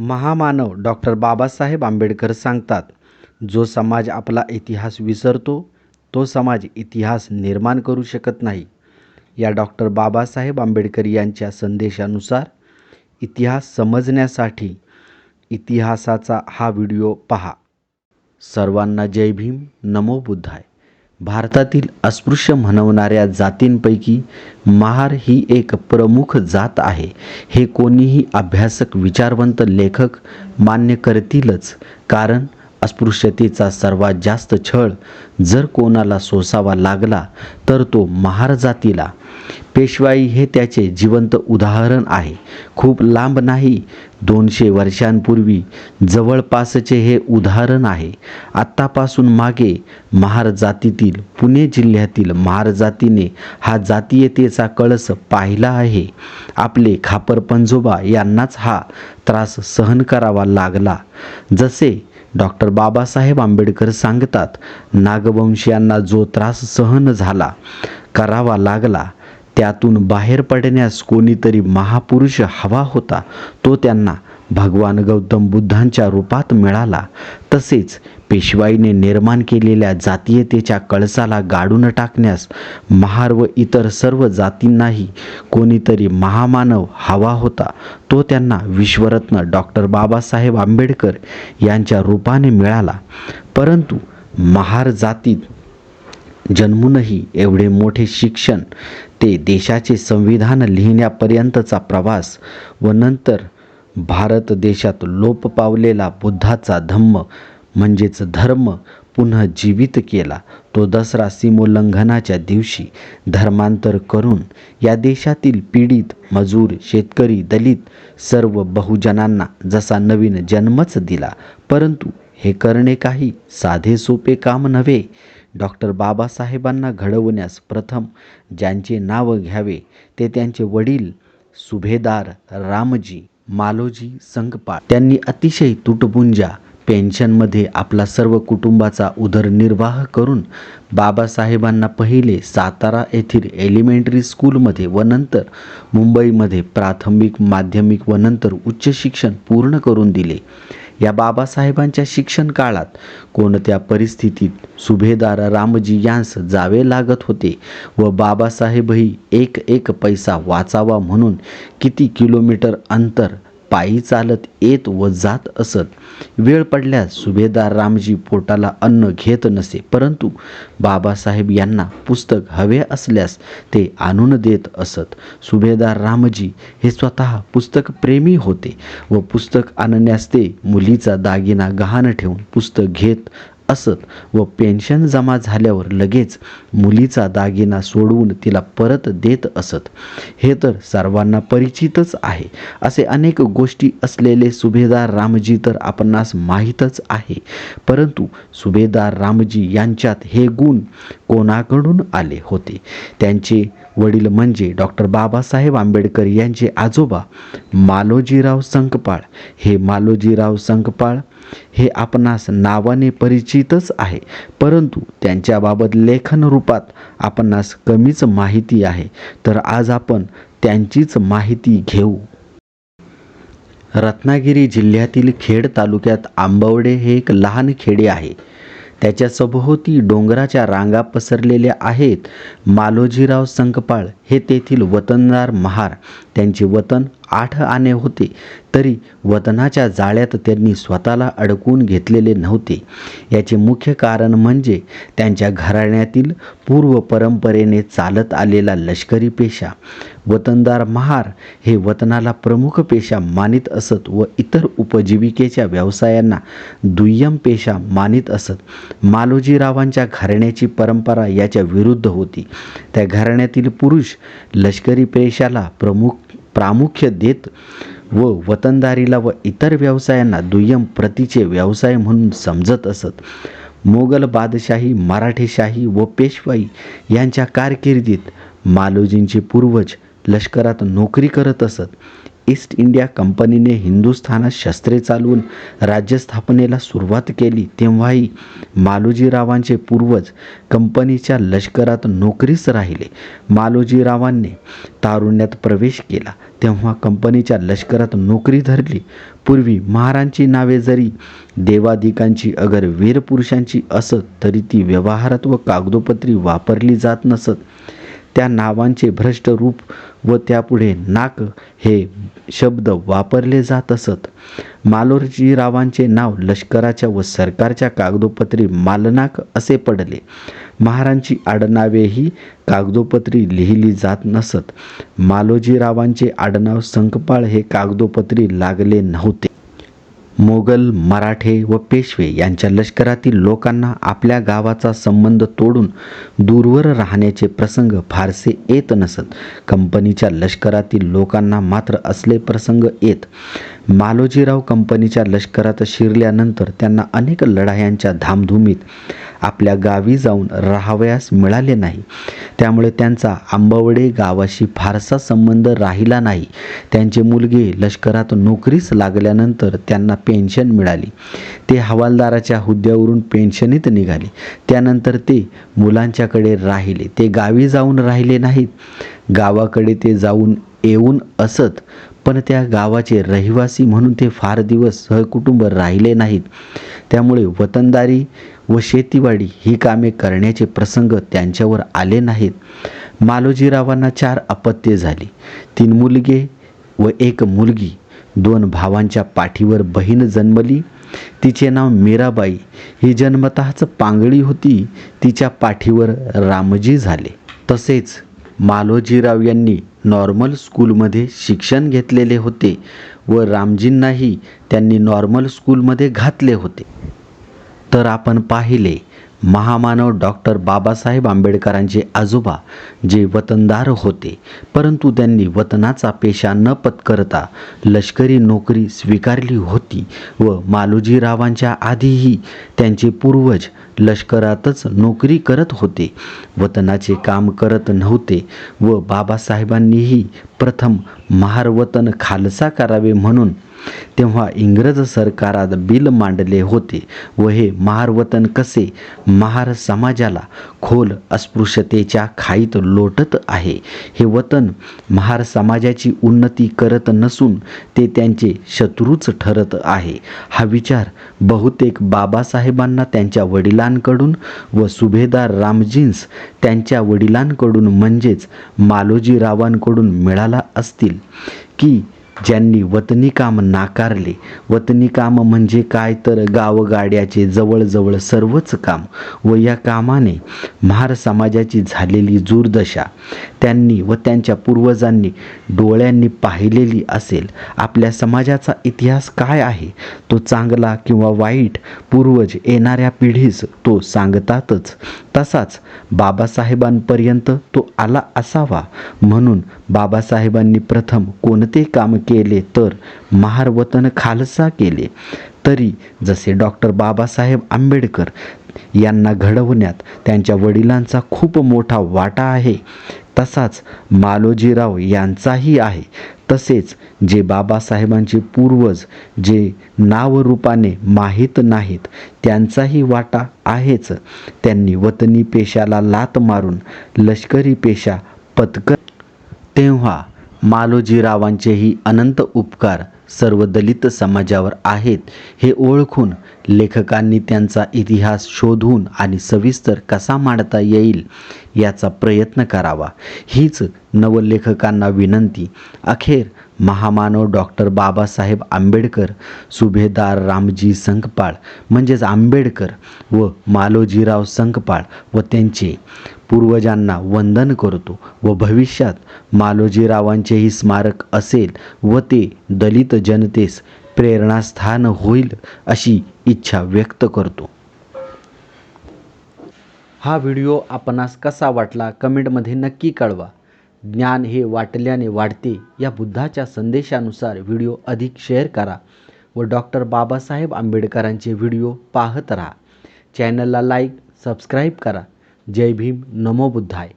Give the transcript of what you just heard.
महामानव डॉक्टर बाबासाहेब आंबेडकर सांगतात जो समाज आपला इतिहास विसरतो तो समाज इतिहास निर्माण करू शकत नाही. या डॉक्टर बाबासाहेब आंबेडकर यांच्या संदेशानुसार इतिहास समजण्यासाठी इतिहासाचा हा व्हिडिओ पहा. सर्वांना जय भीम. नमो बुद्धाय. भारतातील अस्पृश्य म्हणवणाऱ्या जातींपैकी महार ही एक प्रमुख जात आहे. हे कोणीही अभ्यासक विचारवंत लेखक मान्य करतीलच. कारण अस्पृश्यतेचा सर्वात जास्त छळ जर कोणाला सोसावा लागला तर तो महार जातीला. पेशवाई हे त्याचे जिवंत उदाहरण आहे. खूप लांब नाही दोनशे वर्षांपूर्वी जवळपासचे हे उदाहरण आहे. आत्तापासून मागे महार जातीतील पुणे जिल्ह्यातील महार जातीने हा जातीयतेचा कळस पाहिला आहे. आपले खापर पंजोबा यांनाच हा त्रास सहन करावा लागला. जसे डॉक्टर बाबासाहेब आंबेडकर सांगतात नागवंशीयांना जो त्रास सहन झाला करावा लागला. त्यातून बाहेर पडण्यास कोणीतरी महापुरुष हवा होता. तो त्यांना भगवान गौतम बुद्धांच्या रूपात मिळाला. तसेच पेशवाईने निर्माण केलेल्या जातीयतेच्या कळसाला गाडून टाकण्यास महार व इतर सर्व जातींनाही कोणीतरी महामानव हवा होता. तो त्यांना विश्वरत्न डॉक्टर बाबासाहेब आंबेडकर यांच्या रूपाने मिळाला. परंतु महार जातीत जन्मूनही एवढे मोठे शिक्षण ते देशाचे संविधान लिहिण्यापर्यंतचा प्रवास व नंतर भारत देशात लोप पावलेला बुद्धाचा धम्म म्हणजेच धर्म पुन्हा जीवित केला. तो दसरा सीमोल्लंघनाच्या दिवशी धर्मांतर करून या देशातील पीडित मजूर शेतकरी दलित सर्व बहुजनांना जसा नवीन जन्मच दिला परंतु हे करणे काही साधे सोपे काम नव्हे. डॉक्टर बाबासाहेबांना घडवण्यास प्रथम ज्यांचे नाव घ्यावे ते त्यांचे वडील सुभेदार रामजी मालोजी संगपाळ. त्यांनी अतिशय तुटपुंजा पेन्शनमध्ये आपला सर्व कुटुंबाचा उदरनिर्वाह करून बाबासाहेबांना पहिले सातारा येथील एलिमेंटरी स्कूलमध्ये व नंतर मुंबईमध्ये प्राथमिक माध्यमिक व नंतर उच्च शिक्षण पूर्ण करून दिले. या बाबासाहेबांच्या शिक्षण काळात कोणत्या परिस्थितीत सुभेदार रामजी यांस जावे लागत होते व बाबासाहेबही एक एक पैसा वाचावा म्हणून किती किलोमीटर अंतर पायी चालत येत व जात असत. वेळ पडल्यास सुभेदार रामजी पोटाला अन्न घेत नसे. परंतु बाबासाहेब यांना पुस्तक हवे असल्यास ते आणून देत असत. सुभेदार रामजी हे स्वतः पुस्तक प्रेमी होते व पुस्तक आणण्यास ते मुलीचा दागिना गहाण ठेवून पुस्तक घेत असत व पेन्शन जमा झाल्यावर लगेच मुलीचा दागिना सोडवून तिला परत देत असत. हे तर सर्वांना परिचितच आहे. असे अनेक गोष्टी असलेले सुभेदार रामजी तर आपणास माहीतच आहे. परंतु सुभेदार रामजी यांच्यात हे गुण कोणाकडून आले होते? त्यांचे वडील म्हणजे डॉक्टर बाबासाहेब आंबेडकर यांचे आजोबा मालोजीराव संकपाळ. हे मालोजीराव संकपाळ हे आपणास नावाने परिचितच आहे परंतु त्यांच्याबाबत लेखन रूपात आपणास कमीच माहिती आहे. तर आज आपण त्यांचीच माहिती घेऊ. रत्नागिरी जिल्ह्यातील खेड तालुक्यात आंबवडे हे एक लहान खेडे आहे. त्याच्या सभोवती डोंगराच्या रांगा पसरलेल्या आहेत. मालोजीराव संकपाळ हे तेथील वतनदार महार. त्यांचे वतन आठ आणे होते. तरी वतनाच्या जाळ्यात त्यांनी स्वतःला अडकवून घेतलेले नव्हते. याचे मुख्य कारण म्हणजे त्यांच्या घराण्यातील पूर्व परंपरेने चालत आलेला लष्करी पेशा. वतनदार महार हे वतनाला प्रमुख पेशा मानित असत व इतर उपजीविकेच्या व्यवसायांना दुय्यम पेशा मानित असत. मालोजीरावांच्या घराण्याची परंपरा याच्या विरुद्ध होती. त्या घराण्यातील पुरुष लष्करी पेशाला प्रमुख प्रामुख्य देत व वतनदारीला व इतर व्यवसायांना दुय्यम प्रतीचे व्यवसाय म्हणून समजत असत. मोगल बादशाही मराठेशाही व पेशवाई यांच्या कारकिर्दीत मालोजींचे पूर्वज लष्करात नोकरी करत असत. ईस्ट इंडिया कंपनीने हिंदुस्थानात शस्त्रे चालवून राज्यस्थापनेला सुरुवात केली. तेव्हाही मालोजीरावांचे पूर्वज कंपनीच्या लष्करात नोकरीस राहिले. मालोजीरावांनी तारुण्यात प्रवेश केला. तेव्हा कंपनीच्या लष्करात नोकरी धरली. पूर्वी महारांची नावे जरी देवादिकांची अगर वीरपुरुषांची असत तरी ती व्यवहारात व कागदोपत्री वापरली जात नसत. त्या नावांचे भ्रष्ट रूप व त्यापुढे नाक हे शब्द वापरले जात असत. मालोजीरावांचे नाव लष्कराच्या व सरकारच्या कागदोपत्री मालनाक असे पडले. महारांची आडनावेही कागदोपत्री लिहिली जात नसत. मालोजीरावांचे आडनाव संकपाळ हे कागदोपत्री लागले नव्हते. मोगल मराठे व पेशवे यांच्या लष्करातील लोकांना आपल्या गावाचा संबंध तोडून दूरवर राहण्याचे प्रसंग फारसे येत नसत. कंपनीच्या लष्करातील लोकांना मात्र असले प्रसंग येत. मालोजीराव कंपनीच्या लष्करात शिरल्यानंतर त्यांना अनेक लढायांच्या धामधुमीत आपल्या गावी जाऊन राहावयास मिळाले नाही. त्यामुळे त्यांचा आंबवडे गावाशी फारसा संबंध राहिला नाही. त्यांचे मुलगे लष्करात नोकरीस लागल्यानंतर त्यांना पेन्शन मिळाली. ते हवालदाराच्या हुद्द्यावरून पेन्शनीत निघाले. त्यानंतर ते मुलांच्याकडे राहिले. ते गावी जाऊन राहिले नाहीत. गावाकडे ते जाऊन येऊन असत पण त्या गावाचे रहिवासी म्हणून ते फार दिवस सहकुटुंब राहिले नाहीत. त्यामुळे वतनदारी व शेतीवाडी ही कामे करण्याचे प्रसंग त्यांच्यावर आले नाहीत. मालोजीरावांना चार अपत्ये झाली. तीन मुलगे व एक मुलगी. दोन भावांच्या पाठीवर बहीण जन्मली. तिचे नाव मीराबाई. ही जन्मतःच पांगळी होती. तिच्या पाठीवर रामजी झाले. तसेच मालोजीराव यांनी नॉर्मल स्कूलमध्ये शिक्षण घेतलेले होते व रामजींनाही त्यांनी नॉर्मल स्कूलमध्ये घातले होते. तर आपण पाहिले महामानव डॉक्टर बाबासाहेब आंबेडकरांचे आजोबा जे वतनदार होते परंतु त्यांनी वतनाचा पेशा न पत्करता लष्करी नोकरी स्वीकारली होती व मालोजीरावांच्या आधीही त्यांचे पूर्वज लष्करातच नोकरी करत होते. वतनाचे काम करत नव्हते व बाबासाहेबांनीही प्रथम महारवतन खालसा करावे म्हणून तेव्हा इंग्रज सरकारात बिल मांडले होते व हे महारवतन कसे? महार समाजाला खोल अस्पृश्यतेच्या खाईत लोटत आहे. हे वतन महार समाजाची उन्नती करत नसून ते त्यांचे शत्रूच ठरत आहे. हा विचार बहुतेक बाबासाहेबांना त्यांच्या वडिलांकडून व सुभेदार रामजीन्स त्यांच्या वडिलांकडून म्हणजेच मालोजीरावांकडून मिळाला असतील की ज्यांनी वतनी काम नाकारले. वतनी काम म्हणजे काय? तर गावगाड्याचे जवळजवळ सर्वच काम व या कामाने महार समाजाची झालेली दुर्दशा त्यांनी व त्यांच्या पूर्वजांनी डोळ्यांनी पाहिलेली असेल. आपल्या समाजाचा इतिहास काय आहे? तो चांगला किंवा वाईट? पूर्वज येणाऱ्या पिढीस तो सांगतातच. तसाच बाबासाहेबांपर्यंत तो आला असावा. म्हणून बाबासाहेबांनी प्रथम कोणते काम केले तर महार वतन खालसा केले. तरी जसे डॉक्टर बाबासाहेब आंबेडकर यांना घडवण्यात त्यांच्या वडिलांचा खूप मोठा वाटा आहे तसाच मालोजीराव यांचाही आहे. तसेच जे बाबासाहेबांचे पूर्वज जे नावरूपाने माहीत नाहीत त्यांचाही वाटा आहेच. त्यांनी वतनी पेशाला लात मारून लष्करी पेशा पत्कर तेव्हा मालोजीरावांचेही अनंत उपकार सर्व दलित समाजावर आहेत हे ओळखून लेखकांनी त्यांचा इतिहास शोधून आणि सविस्तर कसा मांडता येईल याचा प्रयत्न करावा. हीच नवलेखकांना विनंती. अखेर महामानव डॉक्टर बाबासाहेब आंबेडकर सुभेदार रामजी संकपाळ म्हणजेच आंबेडकर व मालोजीराव संकपाळ व त्यांचे पूर्वजांना वंदन करतो व भविष्यात मालोजीरावांचेही स्मारक असेल व ते दलित जनतेस प्रेरणास्थान होईल अशी इच्छा व्यक्त करतो. हा व्हिडिओ आपणास कसा वाटला कमेंटमध्ये नक्की कळवा. ज्ञान हे वाटल्याने वाढते. या बुद्धाच्या संदेशानुसार व्हिडिओ अधिक शेअर करा व डॉक्टर बाबासाहेब आंबेडकरांचे व्हिडिओ पाहत राहा. चॅनलला लाईक सबस्क्राईब करा. जय भीम. नमो बुद्धाय.